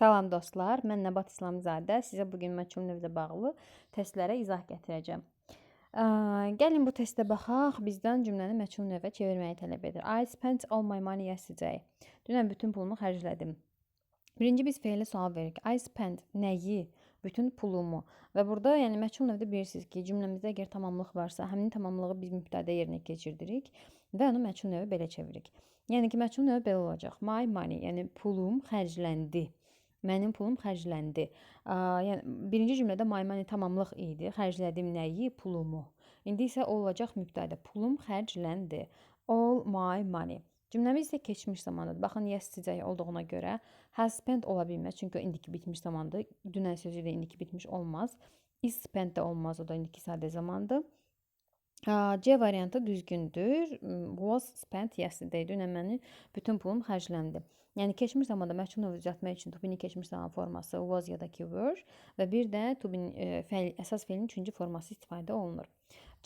Salam dostlar, mən Nəbat İslamzadə. Sizə bu gün məhkum növlə bağlı testlərə izah gətirəcəm. Ə, Gəlin bu testə baxaq. Bizdən cümləni məhkum növə çevirməyi tələb edir. I spent all my money yesterday. Dünən bütün pulumu xərclədim. Birinci biz fe'lə sual veririk. I spent nəyi? Bütün pulumu. Və burada yəni məhkum növdə bilirsiniz ki, cümləmizdə əgər tamamlıq varsa, həmin tamamlığı biz mübtədə yerinə keçirdirik və onu məhkum növə belə çeviririk. Yəni ki, məhkum növə belə olacaq. My money, yəni pulum xərcləndi. Mənim pulum xərcləndi. Yəni birinci cümlədə my money tamamlıq idi. Xərclədim nəyi? Pulumu. İndi isə olacaq mübtədə. Pulum xərcləndi. All my money. Cümləmiz isə keçmiş zamandadır. Baxın, yesterday olduğuna görə has spent ola bilməz. Çünki o indiki bitmiş zamandır. Dünən sözü ilə indiki bitmiş olmaz. Is spent də olmaz. O da indiki sadə zamandır. C variantı düzgündür. Was spent yesterday. Dünən mənim bütün pulum xərcləndi. Yəni keçmiş zamanda məhkum növü düzəltmək üçün to be-ni keçmiş zaman forması was ya da ki were və bir də to be-nin e, fəil, əsas feilin üçüncü forması istifadə olunur.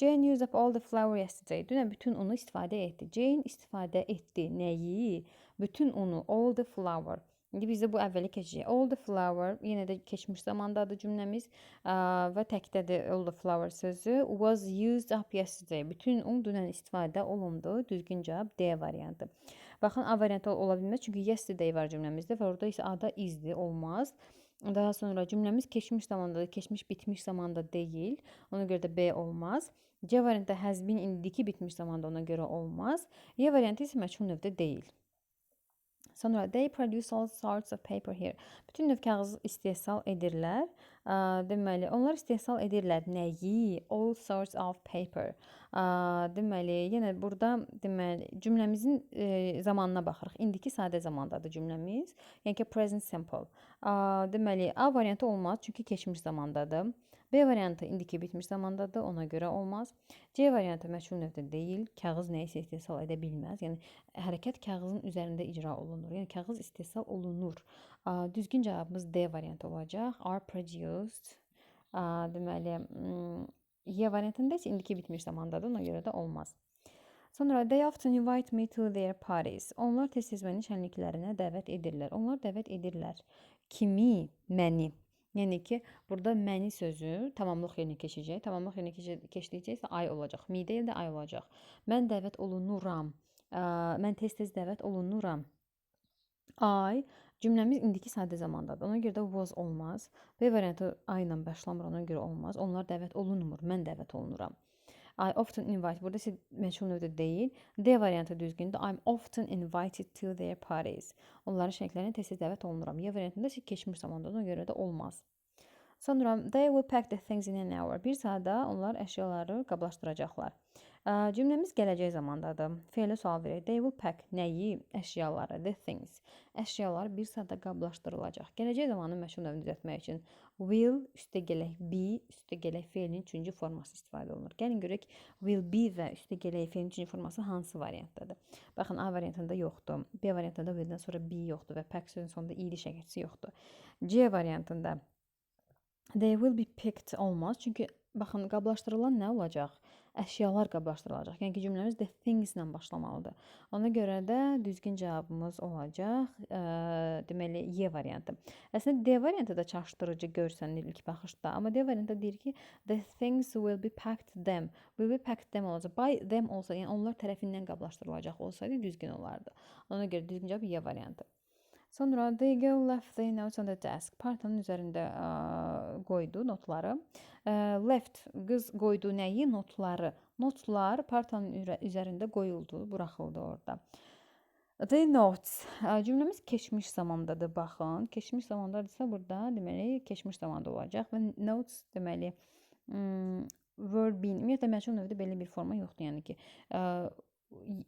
Jane used up all the flour yesterday. Dünən bütün unu istifadə etdi. Jane istifadə etdi. Nəyi? Bütün unu, all the flour. İndi biz də bu əvvəli keçəcəyik. All the flour yenə də keçmiş zamandadır cümləmiz və təkdədir all the flour sözü. Was used up yesterday. Bütün un dünən istifadə olundu. Düzgün cavab D variantı. Baxın, A variantı ola bilməz, çünki yesterday var cümləmizdə və orada isə A-da izdir, olmaz. Daha sonra cümləmiz keçmiş zamandadır, keçmiş bitmiş zamanda deyil. Ona görə də B olmaz. C variantı has been indiki bitmiş zamanda ona görə olmaz. E variantı isə məchul növdə deyil. Sonra they produce all sorts of paper here. Bütün növ kağız istehsal edirlər. Deməli, onlar istehsal edirlər nəyi? All sorts of paper. Deməli, yenə burada deməli cümləmizin e, zamanına baxırıq. İndiki sadə zamandadır cümləmiz. Yəni ki, present simple. Deməli, A variantı olmaz, çünki keçmiş zamandadır. B variantı indiki bitmiş zamandadır, ona görə olmaz. C variantı məchul növdə deyil, kağız nəyisə istehsal edə bilməz. Yəni hərəkət kağızın üzərində icra olunur. Yəni kağız istehsal olunur. Düzgün cavabımız D variantı olacaq. Are produced. Deməli, Y variantında isə indiki bitmiş zamandadır, ona görə də olmaz. Sonra they often invite me to their parties. Onlar tez-tez məni şənliklərinə dəvət edirlər. Onlar dəvət edirlər. Kimi? Məni. Yəni ki, burada məni sözü tamamlıq yerinə keçəcək. Tamamlıq yerinə keçdikcə isə ay olacaq. Mi deyil də ay olacaq. Mən dəvət olunuram. Ə, mən tez-tez dəvət olunuram. Ay cümləmiz indiki sadə zamandadır. Ona görə də was olmaz. B variantı ay ilə başlamır, ona görə olmaz. Onlar dəvət olunmur. Mən dəvət olunuram. I often invite. Burada isə məchul növdə deyil. D variantı düzgündür. I'm often invited to their parties. Onların şəriklərinə tez-tez dəvət olunuram. Y variantında isə keçmiş zamanda ona görə də olmaz. Sonra they will pack the things in an hour. Bir saatda onlar əşyaları qablaşdıracaqlar. Cümləmiz gələcək zamandadır. Fe'lə sual verir. They will pack nəyi? Əşyaları, the things. Əşyalar bir saatda qablaşdırılacaq. Gələcək zamanı məşğul növünü düzəltmək üçün will üstə gələk be üstə gələk fe'lin üçüncü forması istifadə olunur. Gəlin görək will be və üstə gələk fe'lin üçüncü forması hansı variantdadır? Baxın A variantında yoxdur. B variantında willdən sonra be yoxdur və pack sözünün sonunda i'li şəkilçisi yoxdur. C variantında they will be picked olmaz. Çünki baxın qablaşdırılan nə olacaq? Əşyalar qablaşdırılacaq. Yəni ki, cümləmiz the things ilə başlamalıdır. Ona görə də düzgün cavabımız olacaq, ə, deməli Y variantı. Əslində D variantı da çaşdırıcı görsənir ilk baxışda, amma D variantı deyir ki, the things will be packed them. Will be packed them olacaq. By them olsa, yəni onlar tərəfindən qablaşdırılacaq olsaydı düzgün olardı. Ona görə düzgün cavab Y variantı. Sonra girl left the notes on the desk. Partanın üzərində ə, qoydu notları. Ə, left qız qoydu nəyi? Notları. Notlar partanın üzərində qoyuldu, buraxıldı orada. The notes. Cümləmiz keçmiş zamandadır. Baxın, keçmiş zamandadırsa burada deməli keçmiş zamanda olacaq və notes deməli verb-in. Ümumiyyətlə məchul növdə belə bir forma yoxdur, yəni ki, ə,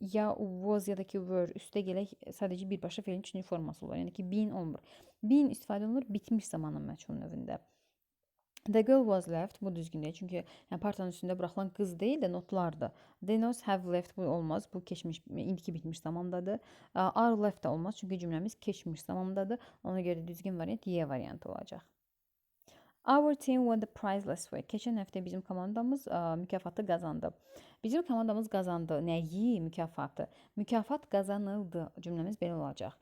ya was ya da ki were üstə gələk sadəcə birbaşa feilin üçüncü forması olur. Yəni ki, been olmur. Been istifadə olunur bitmiş zamanın məchul növündə. The girl was left. Bu düzgün deyil. Çünki yəni partanın üstündə buraxılan qız deyil də notlardır. They not have left. Bu olmaz. Bu keçmiş, indiki bitmiş zamandadır. Are left də olmaz. Çünki cümləmiz keçmiş zamandadır. Ona görə düzgün variant Y variantı olacaq. Our team won the prize last week. Keçən həftə bizim komandamız ə, mükafatı qazandı. Bizim komandamız qazandı. Nəyi? Mükafatı. Mükafat qazanıldı. Cümləmiz belə olacaq.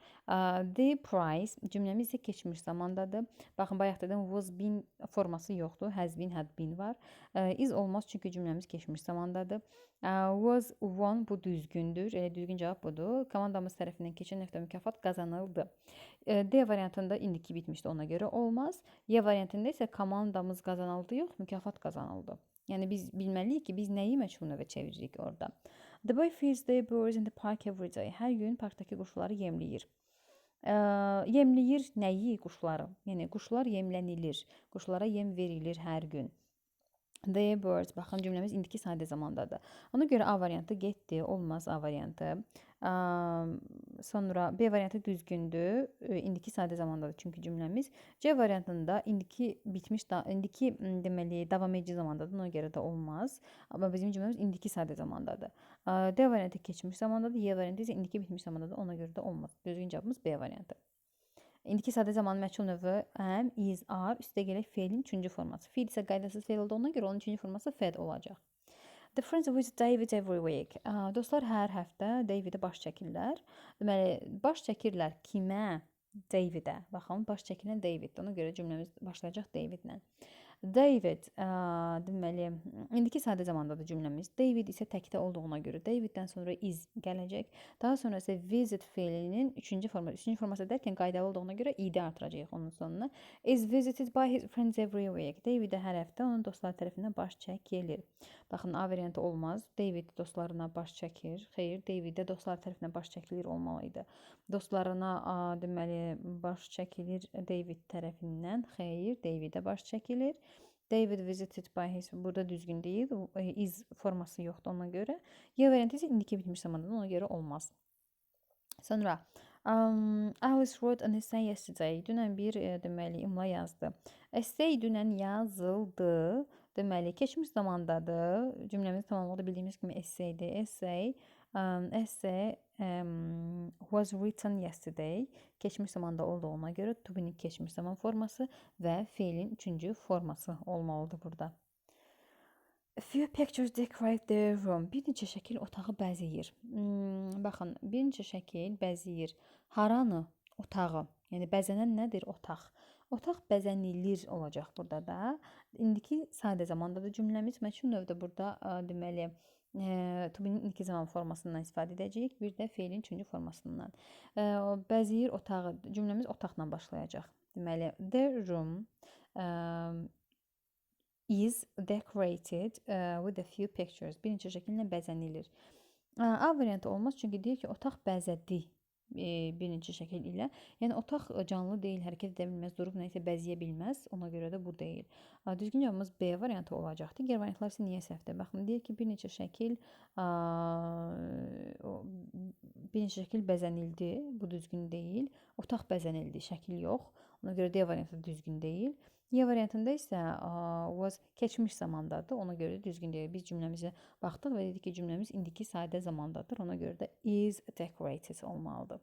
The prize cümləmiz isə keçmiş zamandadır. Baxın, bayaq dedim was been forması yoxdur. Has been, had been var. İs olmaz çünki cümləmiz keçmiş zamandadır. Was won bu düzgündür. Elə düzgün cavab budur. Komandamız tərəfindən keçən nöqtə mükafat qazanıldı. Uh, D variantında indiki bitmişdi ona görə olmaz. Y variantında isə komandamız qazanıldı yox, mükafat qazanıldı. Yəni biz bilməliyik ki, biz nəyi növə çeviririk orada. The boy feeds the birds in the park every day. Hər gün parkdakı quşları yemləyir. Ə, yemləyir nəyi? Quşları. Yəni quşlar yemlənilir. Quşlara yem verilir hər gün. The birds. Baxın cümləmiz indiki sadə zamandadır. Ona görə A variantı getdi, olmaz A variantı. Sonra B variantı düzgündür. İndiki sadə zamandadır çünki cümləmiz. C variantında indiki bitmiş indiki deməli davam edici zamandadır. Ona görə də olmaz. Amma bizim cümləmiz indiki sadə zamandadır. D variantı keçmiş zamandadır. Y variantı isə indiki bitmiş zamandadır. Ona görə də olmaz. Düzgün cavabımız B variantı. İndiki sadə zaman məchul növü am, is, are, üstə gələk feilin üçüncü forması. Feil isə qaydasız feil olduğuna görə onun üçüncü forması fed olacaq. The friends with David every week. Dostlar hər həftə Davidə baş çəkirlər. Deməli, baş çəkirlər kimə? Davidə. Baxın, baş çəkilən Daviddir. Ona görə cümləmiz başlayacaq Davidlə. David, ə, deməli, indiki sadə zamandadır cümləmiz. David isə təkdə olduğuna görə Daviddən sonra is gələcək. Daha sonra isə visit feilinin üçüncü forması. Üçüncü forması dərkən qaydalı olduğuna görə id artıracağıq onun sonuna. Is visited by his friends every week. David hər həftə onun dostları tərəfindən baş çəkilir. Baxın, A variantı olmaz. David dostlarına baş çəkir. Xeyr, David-də dostları tərəfindən baş çəkilir olmalı idi. Dostlarına a, deməli baş çəkilir David tərəfindən. Xeyr, David-də baş çəkilir. David visited by his burada düzgün deyil. Is forması yoxdur ona görə. Y variantı isə indiki bitmiş zamandadır. Ona görə olmaz. Sonra um, Alice wrote an essay yesterday. Dünən bir e, deməli imla yazdı. Essay dünən yazıldı. Deməli keçmiş zamandadır. Cümləmizi tamamladı bildiyimiz kimi essaydir. Essay um, essay um, was written yesterday. Keçmiş zamanda olduğuna görə to be'nin keçmiş zaman forması və feilin üçüncü forması olmalıdır burada. A few pictures decorate the room. Bir neçə şəkil otağı bəzəyir. Hmm, baxın, bir neçə şəkil bəzəyir. Haranı? Otağı. Yəni bəzənən nədir? Otaq. Otaq bəzənilir olacaq burada da. İndiki sadə zamandadır cümləmiz. Məchul növdə burada ə, deməli e, to be'nin ilk zaman formasından istifadə edəcəyik. Bir də feilin üçüncü formasından. E, bəzəyir otağı. Cümləmiz otaqla başlayacaq. Deməli, the room um, is decorated uh, with a few pictures. Bir neçə şəkillə bəzənilir. A variantı olmaz çünki deyir ki, otaq bəzədi bir neçə şəkil ilə. Yəni otaq canlı deyil, hərəkət edə bilməz, durub nəyisə bəzəyə bilməz. Ona görə də bu deyil. Düzgün cavabımız B variantı olacaqdı. Digər variantlar isə niyə səhvdir? Baxın, deyir ki, bir neçə şəkil bir neçə şəkil bəzənildi. Bu düzgün deyil. Otaq bəzənildi, şəkil yox. Ona görə D variantı düzgün deyil. Y variantında isə was keçmiş zamandadır. Ona görə düzgün deyil. Biz cümləmizə baxdıq və dedik ki, cümləmiz indiki sadə zamandadır. Ona görə də is decorated olmalıdır.